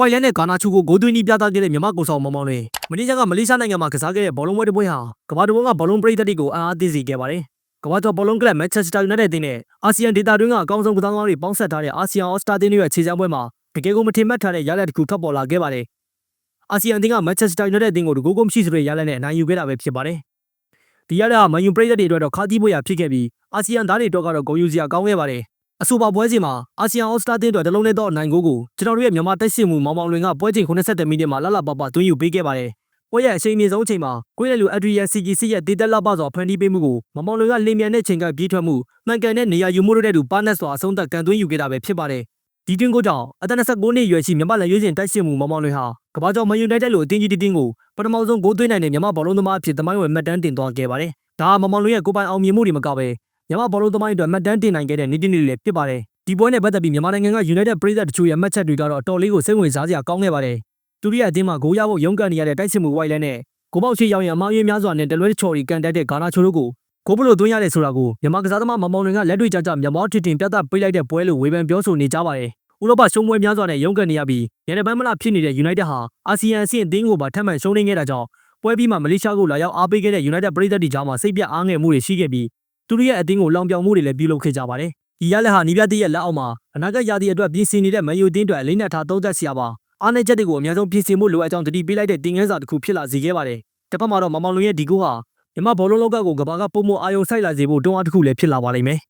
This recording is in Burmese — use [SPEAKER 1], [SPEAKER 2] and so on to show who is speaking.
[SPEAKER 1] ဝိုင်လန်နဲ့ဂါနာချူကိုဂိုးသွင်းပြီးပြသခဲ့တဲ့မြန်မာကိုဆောင်မောင်မောင်လွင်မနေ့ကမလေးရှားနိုင်ငံမှာကစားခဲ့တဲ့ဘောလုံးပွဲတစ်ပွဲဟာကမ္ဘာတစ်ဝန်းကဘောလုံးပရိသတ်တွေကိုအံ့အားသင့်စေခဲ့ပါတယ်။ကမ္ဘာကျော်ဘောလုံးကလပ်မန်ချက်စတာယူနိုက်တက်အသင်းနဲ့အာဆီယံဒေသတွင်းကအကောင်းဆုံးကစားသမားတွေပေါင်းဆက်ထားတဲ့အာဆီယံအော်စတာအသင်းတို့ရဲ့ခြေစမ်းပွဲမှာတကယ်ကိုမထင်မှတ်ထားတဲ့ရလဒ်တစ်ခုထွက်ပေါ်လာခဲ့ပါတယ်။အာဆီယံအသင်းကမန်ချက်စတာယူနိုက်တက်အသင်းကိုတကူကိုမရှိဆိုတဲ့ရလဒ်နဲ့အနိုင်ယူခဲ့တာပဲဖြစ်ပါတယ်။ဒီရလဒ်ဟာမန်ယူပရိသတ်တွေအတွက်တော့ခါးသီးပွဲရာဖြစ်ခဲ့ပြီးအာဆီယံသားတွေအတွက်ကတော့ဂုဏ်ယူစရာကောင်းခဲ့ပါတယ်။ အဆိုပါပွဲစဉ်မှာအာဆီယံအော်စတာတင်းအတွက်တလုံးနဲ့တော့အနိုင်ကိုကိုကျွန်တော်တို့ရဲ့မြန်မာတိုက်စစ်မှုမောင်မောင်လွင်ကပွဲချိန်87မိနစ်မှာလှလှပပသွင်းယူပေးခဲ့ပါတယ်။ပွဲရဲ့အချိန်အမြင့်ဆုံးအချိန်မှာကိုယ်ရဲ့လူအက်ဒရီယန်စီဂျီစီရဲ့ဒေတက်လပစွာဖန်တီးပေးမှုကိုမောင်မောင်လွင်ကလင်းမြန်တဲ့ချိန်ကပြေးထွက်မှုမှန်ကန်တဲ့နေရာယူမှုတို့တဲ့တူပါနက်စွာအဆုံးသတ်ကန်သွင်းယူခဲ့တာပဲဖြစ်ပါတယ်။ဒီတွင်းကိုကြောင့်အသက်29နှစ်အရွယ်ရှိမြန်မာလက်ရွေးစင်တိုက်စစ်မှုမောင်မောင်လွင်ဟာကမ္ဘာကျော်မန်ယူနိုက်တက်လိုအသင်းကြီးတစ်တင်းကိုပထမဆုံးဂိုးသွင်းနိုင်တဲ့မြန်မာဘောလုံးသမားအဖြစ်သမိုင်းဝင်မှတ်တမ်းတင်သွားခဲ့ပါတယ်။ဒါဟာမောင်မောင်လွင်ရဲ့ကိုယ်ပိုင်အောင်မြင်မှုတွေမကဘဲ မြန်မာဘောလုံးသမိုင်းအတွက်မှတ်တမ်းတင်နိုင်ခဲ့တဲ့နေ့တစ်နေ့လေးဖြစ်ပါတယ်။ဒီပွဲနဲ့ပတ်သက်ပြီးမြန်မာနိုင်ငံက United ပရိသတ်တချို့ရဲ့မှတ်ချက်တွေကတော့အတော်လေးကိုစိတ်ဝင်စားစရာကောင်းခဲ့ပါတယ်။သူတို့ရဲ့အသင်းမှာဂိုးရဖို့ရုန်းကန်နေရတဲ့တိုက်စစ်မှုဝိုင်လန်နဲ့ကိုပေါက်ရှိရောက်ရင်အမောင်းရင်းများစွာနဲ့တလွဲချော်ရီကန်တက်တဲ့ဂါနာချိုတို့ကိုကိုဘလို့သွင်းရတယ်ဆိုတာကိုမြန်မာကစားသမားမောင်မောင်လွင်ကလက်တွေ့ကြကြမျက်မှောက်ထင်ထင်ပြသပေးလိုက်တဲ့ပွဲလို့ဝေဖန်ပြောဆိုနေကြပါတယ်။ဥရောပရှုံးပွဲများစွာနဲ့ရုန်းကန်နေရပြီးရန်နပန်းမလားဖြစ်နေတဲ့ United ဟာအာဆီယံအဆင့်အသင်းကိုပါထပ်မံရှုံးနေခဲ့တာကြောင့်ပွဲပြီးမှမလေးရှားကိုလာရောက်အားပေးခဲ့တဲ့ United ပရိသတ်တွေကြားမှာစိတ်ပြတ်အားငယ်မှုတွေရှိခဲ့ပြီး သူတို့ရဲ့အသင်းကိုလောင်ပြောင်မှုတွေလည်းပြုလုပ်ခဲ့ကြပါတယ်။ဒီရလက်ဟာနီးပြတ်တရဲ့လက်အောက်မှာအနာဂတ်ရာသီအတွက်ပြင်ဆင်နေတဲ့မန်ယူအသင်းအတွက်အလေးနက်ထားသုံးသပ်စရာပါ။အားနည်းချက်တွေကိုအများဆုံးပြင်ဆင်မှုလိုအပ်ကြောင်းတတိပေးလိုက်တဲ့တင်ငန်းစာတစ်ခုဖြစ်လာစေခဲ့ပါတယ်။တစ်ဖက်မှာတော့မောင်မောင်လွင်ရဲ့ဒီကိုဟာမြမဘောလုံးလောကကိုကဘာကပုံမအာယုံဆိုင်လာစေဖို့တွန်းအားတစ်ခုလည်းဖြစ်လာပါလိမ့်မယ်။